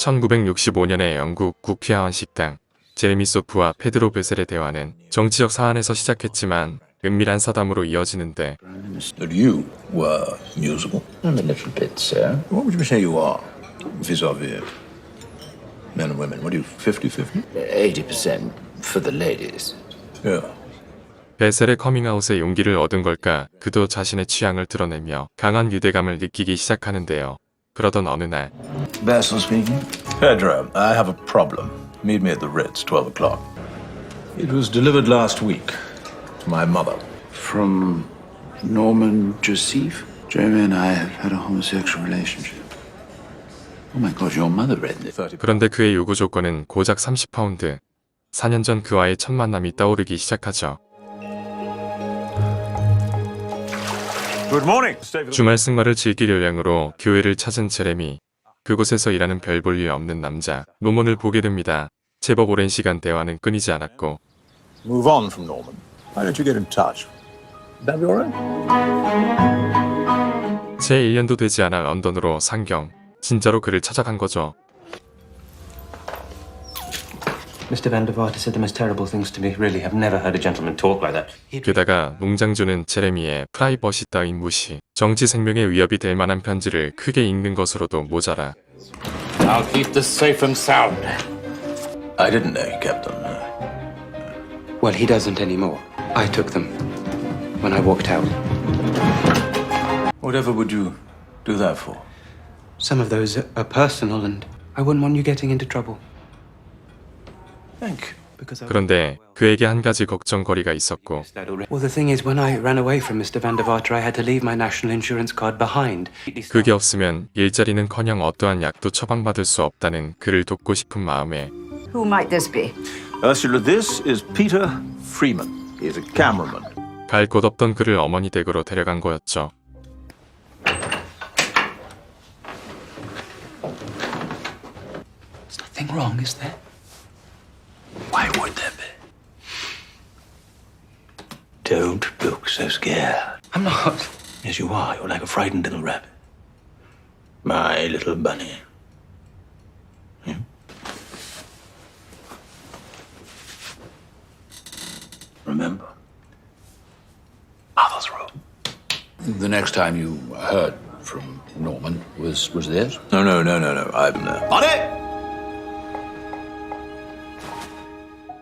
1965년에 영국 국회의원 식당 제레미 소프와 페드로 베셀의 대화는 정치적 사안에서 시작했지만 은밀한 사담으로 이어지는데 That you were musical. I'm a little bit, sir. What would you say you are vis-a-vis men and women? What are you, 50-50? 80% for the ladies. Yeah. 베셀의 커밍아웃에 용기를 얻은 걸까 그도 자신의 취향을 드러내며 강한 유대감을 느끼기 시작하는데요. 그러던 어느 날 Basil speaking. Pedro, I have a problem. Meet me at the Ritz, 12 o'clock. It was delivered last week to my mother. From Norman Joseph? Jeremy and I have had a homosexual relationship. Oh my god, your mother read this. 30 그런데 그의 요구 조건은 고작 30파운드. 4년 전 그와의 첫 만남이 떠오르기 시작하죠. Good morning. 주말 승마를 즐길 요량으로 교회를 찾은 제레미. 그곳에서 일하는 별 볼 일 없는 남자 노먼을 보게 됩니다. 제법 오랜 시간 대화는 끊이지 않았고 Move on from Norman. Why don't you get in touch? Would that be all right? 채 1년도 되지 않아 런던으로 상경. 진짜로 그를 찾아간 거죠. Mr. Van der Vaart has said the most terrible things to me. Really, I've never heard a gentleman talk like that. 게다가 농장주는 제레미의 프라이버시 따윈 무시, 정치 생명에 위협이 될 만한 편지를 크게 읽는 것으로도 모자라 I'll keep this safe and sound. I didn't know you kept them. no. Well, he doesn't anymore. I took them when I walked out. Whatever would you do that for? Some of those are personal, and I wouldn't want you getting into trouble. 그런데 그에게 한 가지 걱정거리가 있었고 that already. Well, the thing is, when I ran away from Mr. Van der Vaart, I had to leave my national insurance card behind. 그게 없으면 일자리는커녕 어떠한 약도 처방받을 수 없다는 그를 돕고 싶은 마음에 Who might this be? Ursula, this is Peter Freeman. He's a cameraman. 갈 곳 없던 그를 어머니 댁으로 데려간 거였죠. There's nothing wrong, is there? Why would there be? Don't look so scared. I'm not. Yes, you are. You're like a frightened little rabbit. My little bunny. Hmm? Remember? Mother's room. The next time you heard from Norman was was this? No, no, no, no, no. I'm uh... Bunny!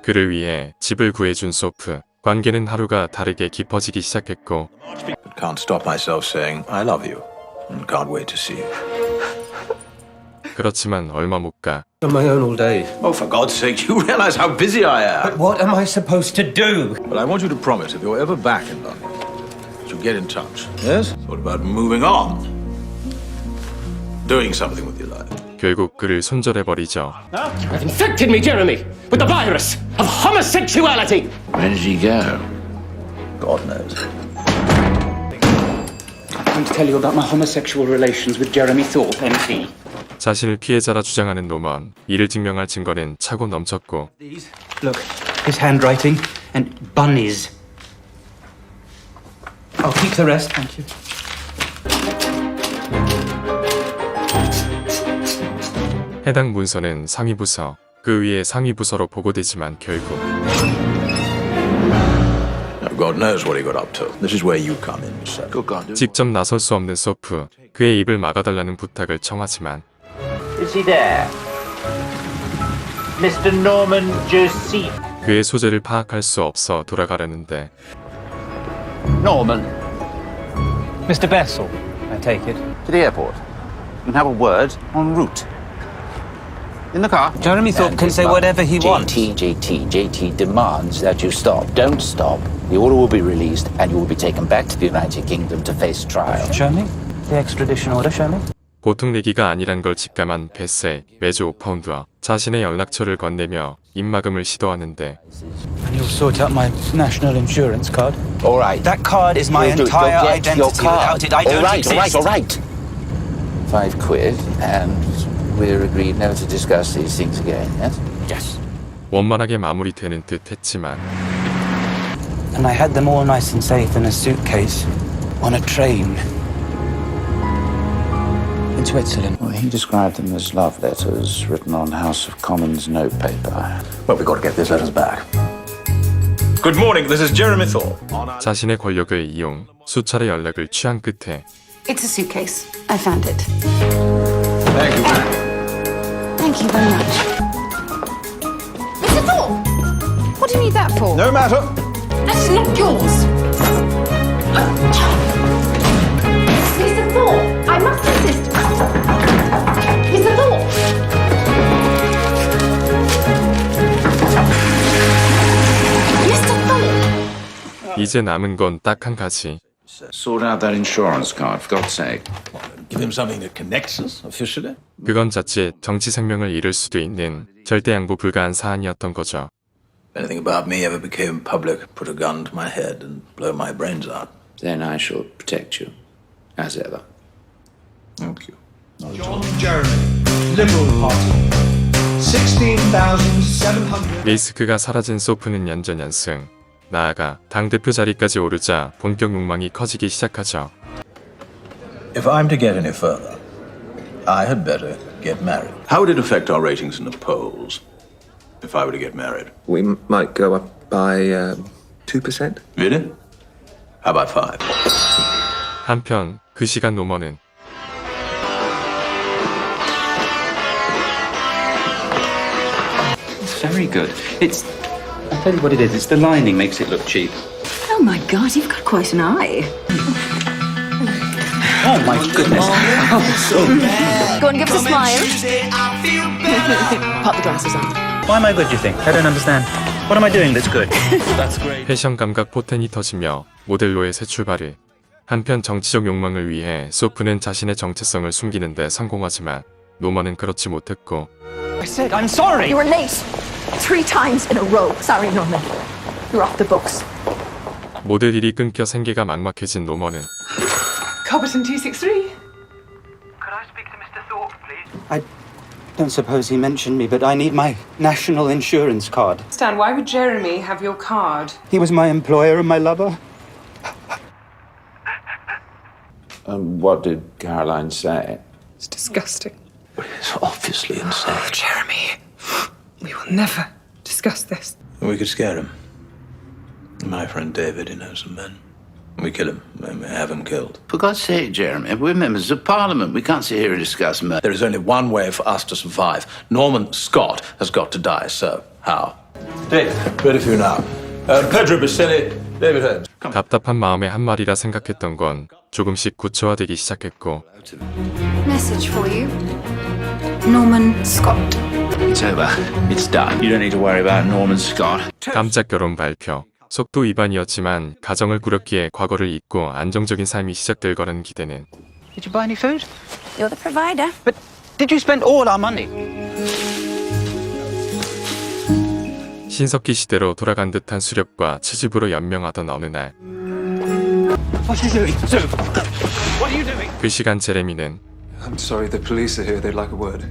그를 위해 집을 구해준 소프. 관계는 하루가 다르게 깊어지기 시작했고 But can't stop myself saying, I love you. And can't wait to see you. 그렇지만 얼마 못 가 on my own all day. Oh, for God's sake, you realize how busy I am. What am I supposed to do? But I want you to promise if you're ever back in London, that you get in touch. Yes? What about moving on? Doing something with your life. 결국 그를 손절해버리죠. have infected me, Jeremy, with the virus of homosexuality. Where did he go? God knows. I'm going to tell you about my homosexual relations with Jeremy Thorpe, MP. 자신을 피해자라 주장하는 노먼. 이를 증명할 증거는 차고 넘쳤고 These, look, his handwriting and bunnies. I'll keep the rest, thank you. 해당 문서는 상위부서, 그 위에 상위부서로 보고되지만 결국 Now, God knows what he got up to. This is where you come in, sir. Good God, do 직접 나설 수 없는 소프, 그의 입을 막아달라는 부탁을 청하지만 Is he there? Mr. Norman Joseph. 그의 소재를 파악할 수 없어 돌아가려는데 Norman, Mr. Bessel, I take it. To the airport. And have a word en route. In the car. Jeremy Thorpe can say whatever he wants. JT, JT, JT demands that you stop. Don't stop. The order will be released and you will be taken back to the United Kingdom to face trial. Show me the extradition order. Show me. 보통 내기가 아니란 걸 직감한 베셀, 매주 5파운드와 자신의 연락처를 건네며 입막음을 시도하는데 And you'll sort out my national insurance card. All right. That card is my You'll do it. entire You'll get your identity. card. Without it, I all don't right, all right, exist. all right. Five quid, and we're agreed never to discuss these things again, yes? Yes. 원만하게 마무리되는 듯 했지만 And I had them all nice and safe in a suitcase on a train. In Switzerland. Well, he described them as love letters written on House of Commons notepaper. Well, we've got to get these letters back. Good morning, this is Jeremy Thorpe. 자신의 권력을 이용 수차례 연락을 취한 끝에 It's a suitcase. I found it. Thank you. Thank you very much. Mr. Thorpe! What do you need that for? No matter. That's not yours. Mr. Thorpe, I must insist. Mr. Thorpe! Mr. Thorpe! 이제 남은 건 딱 한 가지. Sort out that insurance card, for God's sake. Give him something that connects us officially. 그건 자칫 정치 생명을 잃을 수도 있는 절대 양보 불가한 사안이었던 거죠. If anything about me ever became public, put a gun to my head and blow my brains out. Then I shall protect you, as ever. Thank you. John Jeremy, Liberal Party. 16,700. 리스크가 사라진 소프는 연전 연승. 나아가 당대표 자리까지 오르자 본격 욕망이 커지기 시작하죠. If I'm to get any further, I had better get married. How would it affect our ratings in the polls if I were to get married? We m- might go up by um, 2%. Really? How about five? 한편 그 시간 노먼은 It's very good. It's. I'll tell you what it is. It's the lining makes it look cheap. Oh my god, you've got quite an eye. Oh my goodness. Go and give us a smile. Pop the glasses on. Why am I good, you think? I don't understand. What am I doing that's good? 패션 감각 포텐이 터지며 모델로의 새 출발을 한편 정치적 욕망을 위해 소프는 자신의 정체성을 숨기는데 성공하지만 노먼은 그렇지 못했고 I said I'm sorry. You were late. Three times in a row. Sorry, Norman. You're off the books. 모델 일이 끊겨 생계가 막막해진 노먼은 Cobberton 263. I speak to Mr. Thorpe, please? I don't suppose he mentioned me, but I need my national insurance card. Stan, why would Jeremy have your card? He was my employer and my lover. And what did Caroline say? It's disgusting. It's obviously oh, insane. Jeremy, we will never discuss this. We could scare him. My friend David, he knows some men. We kill him. We have him killed. For God's sake, Jeremy, we're members of Parliament. We can't sit here and discuss murder. There is only one way for us to survive. Norman Scott has got to die, so how? Dave, ready for you now. Uh, Pedro Baselli, David Holmes. 답답한 마음의 한 말이라 생각했던 건 조금씩 구체화되기 시작했고 Message for you. Norman Scott. It's over. It's done. You don't need to worry about Norman Scott. 깜짝 결혼 발표 속도 위반이었지만 가정을 꾸렸기에 과거를 잊고 안정적인 삶이 시작될 거라는 기대는 Did you buy any food? You're the provider. But did you spend all our money? 신석기 시대로 돌아간 듯한 수렵과 채집으로 연명하던 어느 날그 What are you doing? What are you doing? 시간 제레미는 I'm sorry, the police are here. They'd like a word.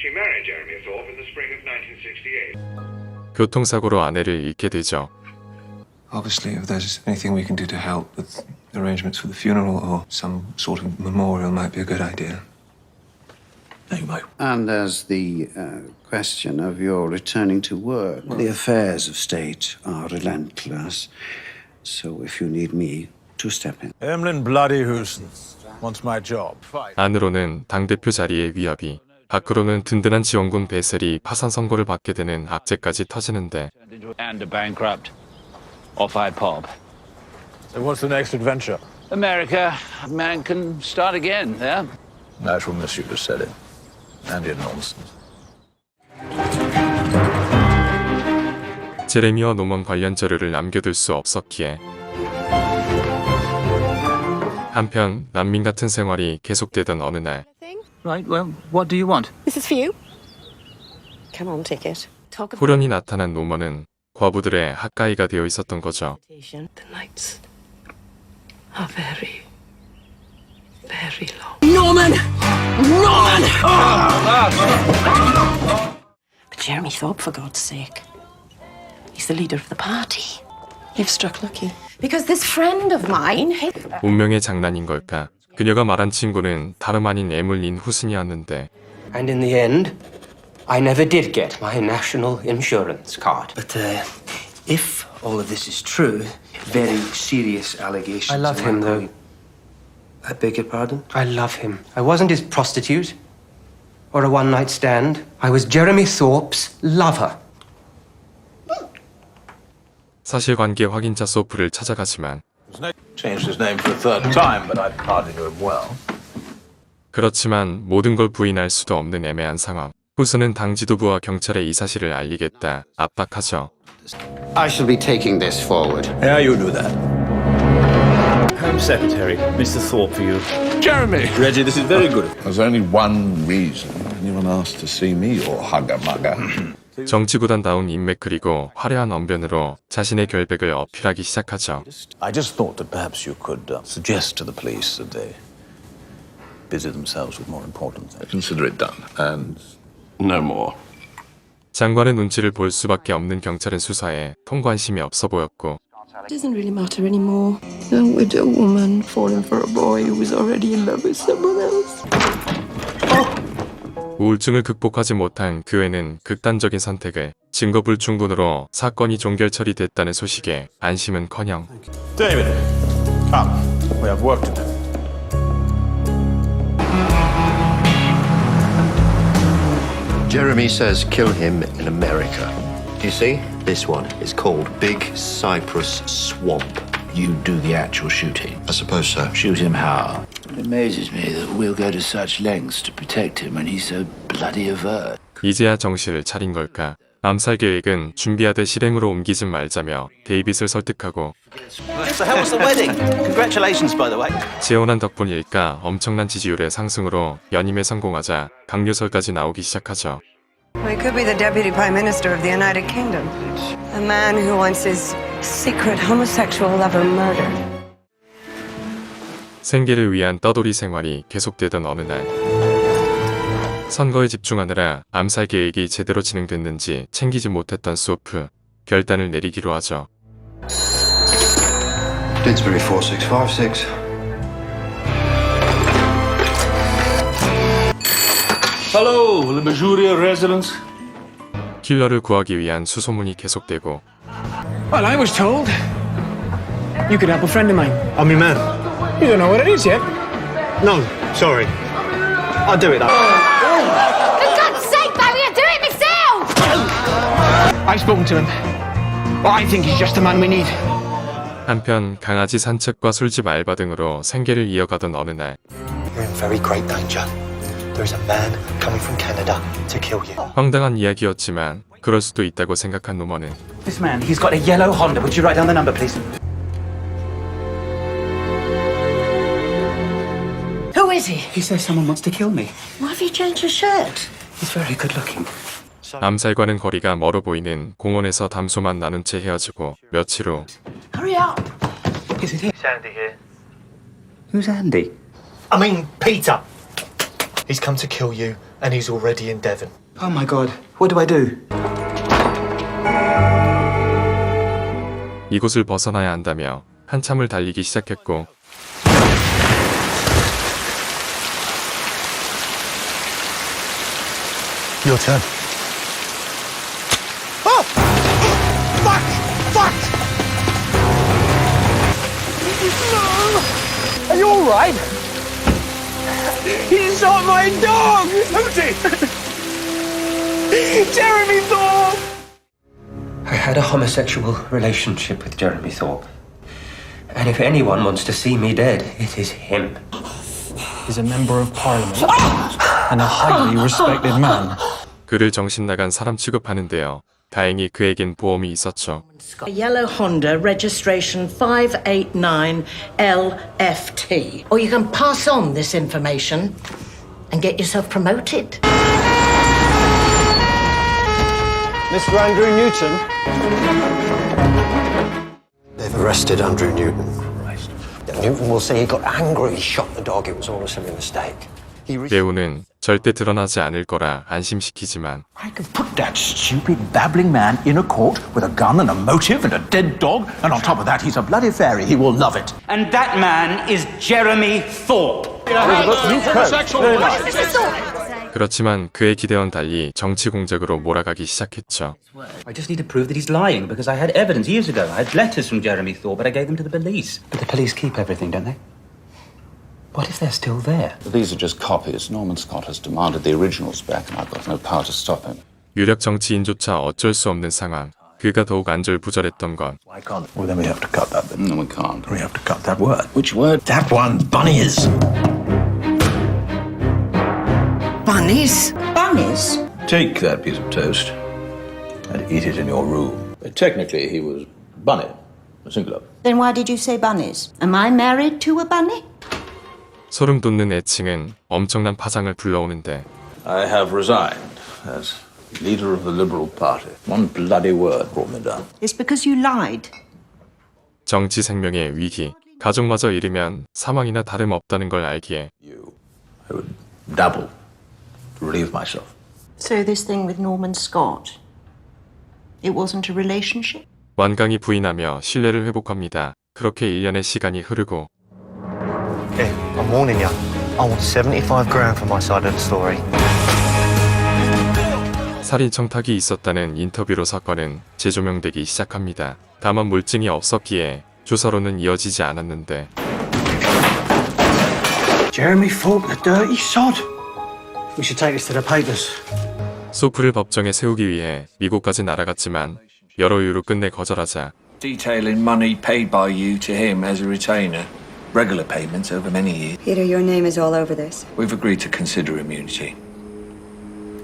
She married Jeremy Thorpe in the spring of 1968. 교통사고로 아내를 잃게 되죠. Obviously, if there's anything we can do to help with arrangements for the funeral or some sort of memorial, might be a good idea. Thank you, Mike. And there's the uh, question of your returning to work. The affairs of state are relentless. So if you need me to step in. Emlyn Bloody Houston wants my job. 안으로는 당대표 자리의 위협이 밖으로는 든든한 지원군 베셀이 파산 선고를 받게 되는 악재까지 터지는데 And a bankrupt. Off I pop. So what's the next adventure? America, man can start again, yeah? I shall miss you, Baselli. And your nonsense. 제레미와 노먼 관련 자료를 남겨둘 수 없었기에 한편 난민 같은 생활이 계속되던 어느 날 Right, well, what do you want? This is for you. Come on, take it. Talk about 호련히 나타난 노먼은 과부들의 학가이가 되어 있었던 거죠. The nights are very, very long. Norman! Norman! But Jeremy Thorpe, for God's sake. He's the leader of the party. You've struck lucky. Because this friend of mine. 운명의 장난인 걸까? 그녀가 말한 친구는 다름 아닌 에물린 후순이었는데 And in the end, I never did get my national insurance card. But uh, if all of this is true, very serious allegations. I love are him, though. I beg your pardon? I love him. I wasn't his prostitute or a one night stand. I was Jeremy Thorpe's lover. 사실관계 확인자 소프를 찾아가지만 Changed his name for a third time, but I hardly knew him well. 그렇지만 모든 걸 부인할 수도 없는 애매한 상황. 후수는 당 지도부와 경찰에 이 사실을 알리겠다 압박하죠. I shall be taking this forward. How you do that? Home Secretary, Mr. Thorpe for you. Jeremy! Reggie, this is very good. There's only one reason anyone asked to see me, or hugger mugger. 정치구단다운 인맥 그리고 화려한 언변으로 자신의 결백을 어필하기 시작하죠. I just thought that perhaps you could uh, suggest to the police that they busy themselves with more important things. Consider it done, and No more. 장관의 눈치를 볼 수밖에 없는 경찰은 수사에 통관심이 없어 보였고 It doesn't really matter anymore. A widow woman falling for a boy who was already in love with someone else. 우울증을 극복하지 못한 그 애는 극단적인 선택을 증거 불충분으로 사건이 종결 처리됐다는 소식에 안심은커녕 David, come. We have work to do. Jeremy says kill him in America. You see, this one is called Big Cypress Swamp. You do the actual shooting. I suppose so. Shoot him how? It amazes me that we'll go to such lengths to protect him when he's so bloody avert. 이제야 정신을 차린 걸까? 암살 계획은 준비하되 실행으로 옮기지 말자며 데이빗을 설득하고 So how was the wedding? Congratulations, by the way. 재혼한 덕분일까 엄청난 지지율의 상승으로 연임에 성공하자 강요설까지 나오기 시작하죠. I could be the Deputy Prime Minister of the United Kingdom. A man who wants his secret homosexual lover murdered. 생계를 위한 떠돌이 생활이 계속되던 어느 날 선거에 집중하느라 암살 계획이 제대로 진행됐는지 챙기지 못했던 소프 결단을 내리기로 하죠. Didsbury 4656. Hello, the Bajuria residence. 킬러를 구하기 위한 수소문이 계속되고 Well, I was told you could help a friend of mine. I'm your man. You don't know what it is yet. No, sorry. I'll do it though. For God's sake, Barry, I do it myself! I've spoken to him. I think he's just the man we need. 한편 강아지 산책과 술집 알바 등으로 생계를 이어가던 어느 날 You're in very great danger. There's a man coming from Canada to kill you. 황당한 이야기였지만 그럴 수도 있다고 생각한 노먼은 This man, he's got a yellow Honda. Would you write down the number, please? He? He says someone wants to kill me. Why have you changed your shirt? He's very good looking. 암살과는 거리가 멀어 보이는 공원에서 담소만 나눈 채 헤어지고 며칠 후 Hurry up. Is it him? Sandy here. Who's Andy? I mean, Peter. He's come to kill you, and he's already in Devon. Oh my god. What do I do? 이곳을 벗어나야 한다며 한참을 달리기 시작했고 Your turn. Oh! Fuck! Fuck! No! Are you all right? He shot my dog! Who's Jeremy Thorpe! I had a homosexual relationship with Jeremy Thorpe. And if anyone wants to see me dead, it is him. He's a member of parliament and a highly respected man. 그를 정신 나간 사람 취급하는데요. 다행히 그에겐 보험이 있었죠. A yellow Honda, registration 589LFT. Or you can pass on this information and get yourself promoted. Mr. Andrew Newton. They've arrested Andrew Newton. Newton will say he got angry, he shot the dog, it was all a silly mistake. 배우는 절대 드러나지 않을 거라 안심시키지만 I could put that stupid babbling man in a court with a gun and a motive and a dead dog, and on top of that, he's a bloody fairy. He will love it. And that man is Jeremy Thorpe. 그렇지만 그의 기대와는 달리 정치 공작으로 몰아가기 시작했죠. I just need to prove that he's lying because I had evidence years ago. I had letters from Jeremy Thorpe, but I gave them to the police. But the police keep everything, don't they? What if they're still there? These are just copies. Norman Scott has demanded the originals back, and I've got no power to stop him. 유력 정치인조차 어쩔 수 없는 상황. 그가 더욱 안절부절했던 건 Why can't? Well, then we have to cut that bit. No, we can't. We have to cut that word. Which word? That one, bunnies. Bunnies? Bunnies? Take that piece of toast and eat it in your room. Technically, he was bunny, singular. Then why did you say bunnies? Am I married to a bunny? 소름 돋는 애칭은 엄청난 파장을 불러오는데 I have resigned as leader of the Liberal Party. One bloody word brought me down. It's because you lied. 정치 생명의 위기, 가족마저 잃으면 사망이나 다름없다는 걸 알기에 I would dabble to relieve myself. So this thing with Norman Scott, it wasn't a relationship? 완강히 부인하며 신뢰를 회복합니다. 그렇게 1년의 시간이 흐르고 Okay, I'm warning you. I want 75 grand for my side of the story. 살인 청탁이 있었다는 인터뷰로 사건은 재조명되기 시작합니다. 다만 물증이 없었기에 조사로는 이어지지 않았는데 Jeremy Thorpe, the dirty sod. We should take this to the papers. 소프를 법정에 세우기 위해 미국까지 날아갔지만 여러 이유로 끝내 거절하자 Detailing money paid by you to him as a retainer. Regular payments over many years. Peter, your name is all over this. We've agreed to consider immunity.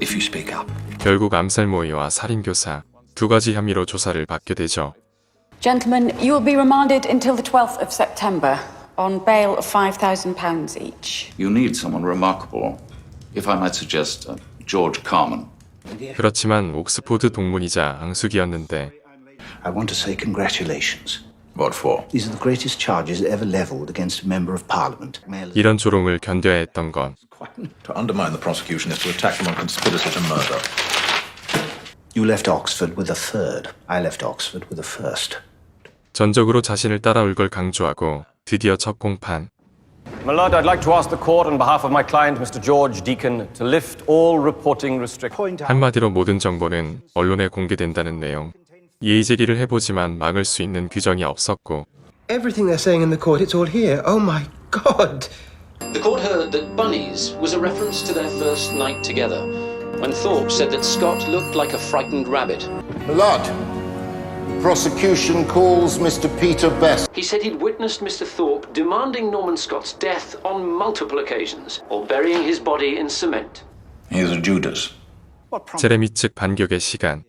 If you speak up. 결국 암살 모의와 살인 교사 두 가지 혐의로 조사를 받게 되죠. Gentlemen, you will be remanded until the 12th of September on bail of £5,000 each. You need someone remarkable. If I might suggest, uh, George Carmen. 그렇지만 옥스포드 동문이자 앙숙이었는데 I want to say congratulations. What for? These are the greatest charges ever leveled against a member of parliament. 이런 조롱을 견뎌야 했던 건 To undermine the prosecution is to attack them on conspiracy to murder. You left Oxford with a third. I left Oxford with a first. 전적으로 자신을 따라올 걸 강조하고 드디어 첫 공판 My lord, I'd like to ask the court on behalf of my client, Mr. George Deacon, to lift all reporting restrictions. 한마디로 모든 정보는 언론에 공개된다는 내용 이의 제기를 해보지만 막을 수 있는 규정이 없었고 Everything they're saying in the court, it's all here. Oh my god. The court heard that bunnies was a reference to their first night together, when Thorpe said that Scott looked like a frightened rabbit. Blood. Prosecution calls Mr. Peter Best. He said he'd witnessed Mr. Thorpe demanding Norman Scott's death on multiple occasions, or burying his body in cement. He's a Judas. 제레미 측 반격의 시간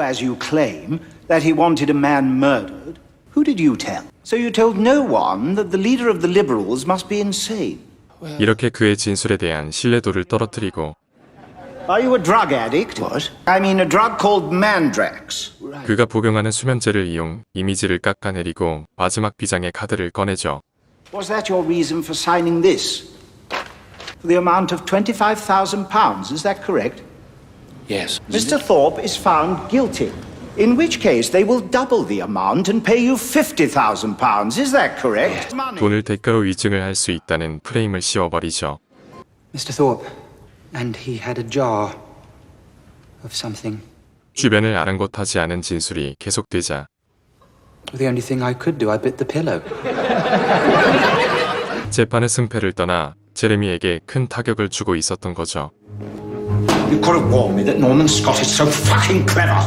As you claim that he wanted a man murdered, who did you tell? So you told no one that the leader of the Liberals must be insane. 이렇게 그의 진술에 대한 신뢰도를 떨어뜨리고 Are you a drug addict? What? I mean a drug called Mandrax. 그가 복용하는 수면제를 이용 이미지를 깎아내리고 마지막 비장의 카드를 꺼내죠. Was that your reason for signing this? For the amount of £25,000, is that correct? Yes. Mr. Thorpe is found guilty. In which case, they will double the amount and pay you £50,000. Is that correct? 돈을 대가로 위증을 할 수 있다는 프레임을 씌워버리죠. Mr. Thorpe, and he had a jar of something. 주변을 아랑곳하지 않은 진술이 계속되자 The only thing I could do, I bit the pillow. 재판의 승패를 떠나 제레미에게 큰 타격을 주고 있었던 거죠. You could have warned me that Norman Scott is so fucking clever.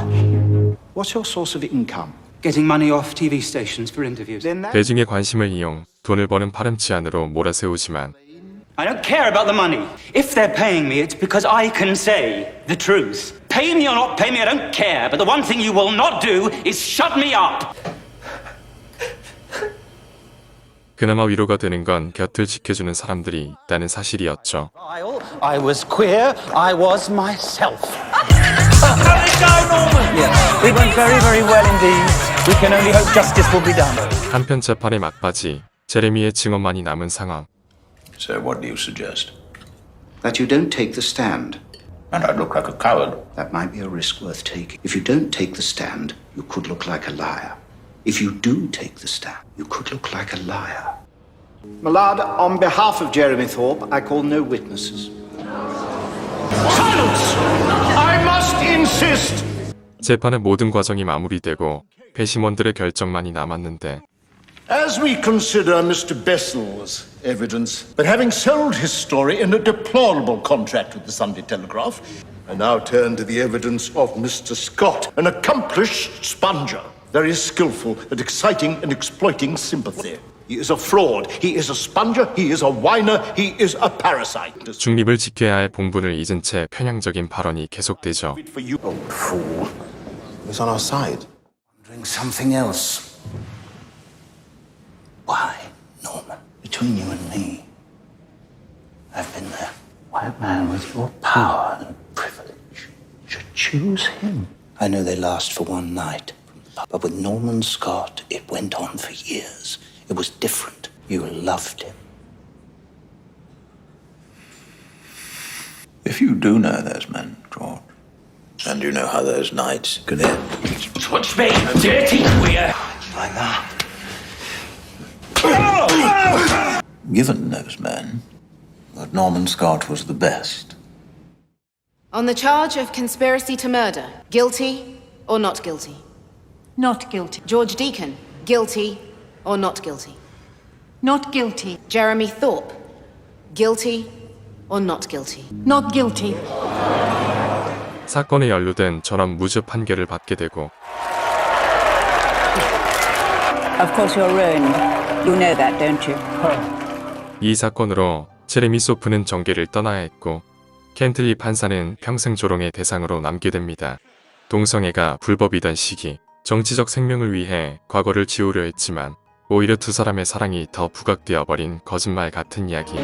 What's your source of income? Getting money off TV stations for interviews. Then that... 대중의 관심을 이용 돈을 버는 파렴치 안으로 몰아세우지만 I don't care about the money. If they're paying me, it's because I can say the truth. Pay me or not pay me, I don't care. But the one thing you will not do is shut me up. 그나마 위로가 되는 건 곁을 지켜주는 사람들이 있다는 사실이었죠. I was queer. I was myself. We went very, very well indeed. We can only hope justice will be done. 한편 재판의 막바지 제레미의 증언만이 남은 상황. So what do you suggest? that you don't take the stand. And I look like a coward. That might be a risk worth taking. If you don't take the stand, you could look like a liar. If you do take the stand, you could look like a liar. My lord, on behalf of Jeremy Thorpe, I call no witnesses. Silence! I must insist! 재판의 모든 과정이 마무리되고 배심원들의 결정만이 남았는데 As we consider Mr. Bessel's evidence, but having sold his story in a deplorable contract with the Sunday Telegraph, I now turn to the evidence of Mr. Scott, an accomplished sponger, very skillful at exciting and exploiting sympathy. He is a fraud. He is a sponger. He is a whiner. He is a parasite. 중립을 지켜야 할 본분을 잊은 채 편향적인 발언이 계속되죠. For you, old fool. He's on our side. Doing something else. Why, Norman? Between you and me, I've been there. Why a man with your power and privilege should choose him? I know they last for one night, but with Norman Scott, it went on for years. It was different. You loved him. If you do know those men, George, and you know how those nights can end. Touch me, dirty queer! Like that. Given those men, that Norman Scott was the best. On the charge of conspiracy to murder, guilty or not guilty? Not guilty. George Deacon, guilty or not guilty? Not guilty. Jeremy Thorpe, guilty or not guilty? Not guilty. 사건에 연루된 전원 무죄 판결을 받게 되고 Of course you're ruined. You know that, don't you? 이 사건으로 제레미 소프는 정계를 떠나야 했고 켄틀리 판사는 평생 조롱의 대상으로 남게 됩니다. 동성애가 불법이던 시기 정치적 생명을 위해 과거를 지우려 했지만 오히려 두 사람의 사랑이 더 부각되어 버린 거짓말 같은 이야기.